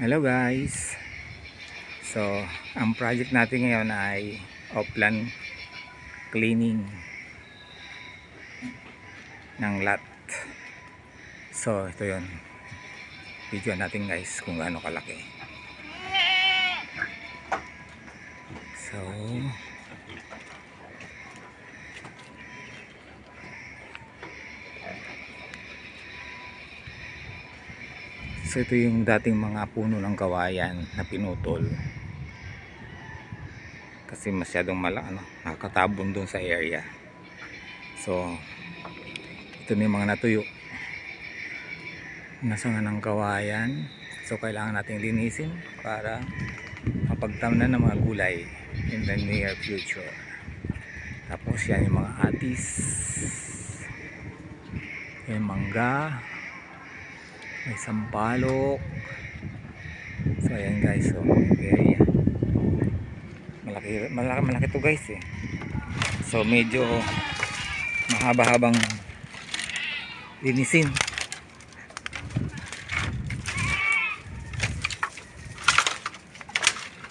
Hello guys. So ang project natin ngayon ay Upland cleaning ng lot. So ito yon Video natin guys kung gaano kalaki. So So ito yung dating mga puno ng kawayan na pinutol. Kasi masyadong mala ano, nakakatabon doon sa area. So ito na yung mga natuyo. Nasanga ng kawayan. So kailangan nating linisin para mapagtamnan ng mga gulay in the near future. Tapos yan yung mga atis. Yung mangga may sampalok. So ayan guys. So area malaki, malaki, malaki to guys eh. So medyo mahaba-habang linisin.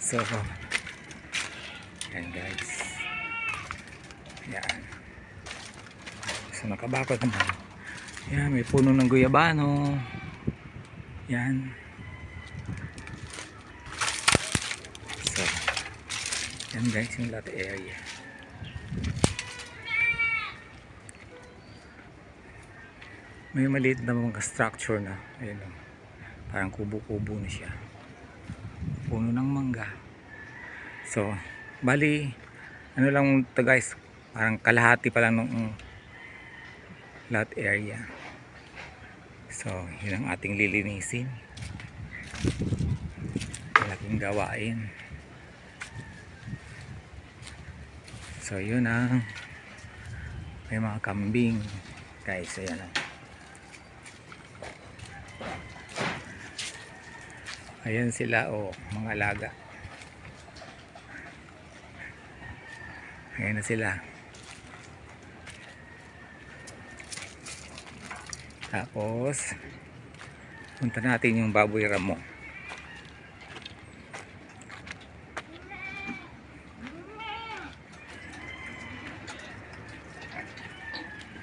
So ayan guys. Ayan. So nakabakot naman. Yan may puno ng guyabano yan. So, yan guys yung lot area. May maliit na mga structure na. Ayun o. Parang kubo-kubo na siya. Puno ng mangga. So, bali, ano lang to guys, parang kalahati pa lang ng lot area. So, yun ang ating lilinisin. Malaking gawain. So, yun ang may mga kambing. Guys, ayan ang. Ayan sila, oh, mga alaga. Ayan na sila. Tapos, punta natin yung baboy ramo.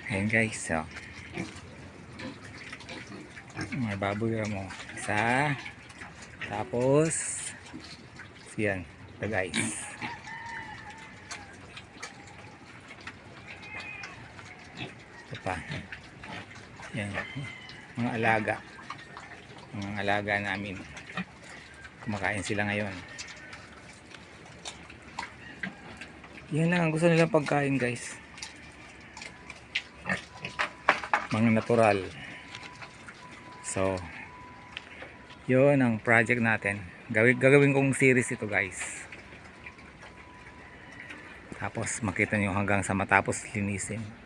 Ayan guys, so. May baboy ramo. Isa. Tapos, yan. Guys. Ito pa. Yan. Mga alaga. Mga alaga namin. Kumakain sila ngayon. Yan lang ang gusto nilang pagkain guys. Mga natural. So, yun ang project natin. Gawin, gagawin kong series ito guys. Tapos makita nyo hanggang sa matapos linisin.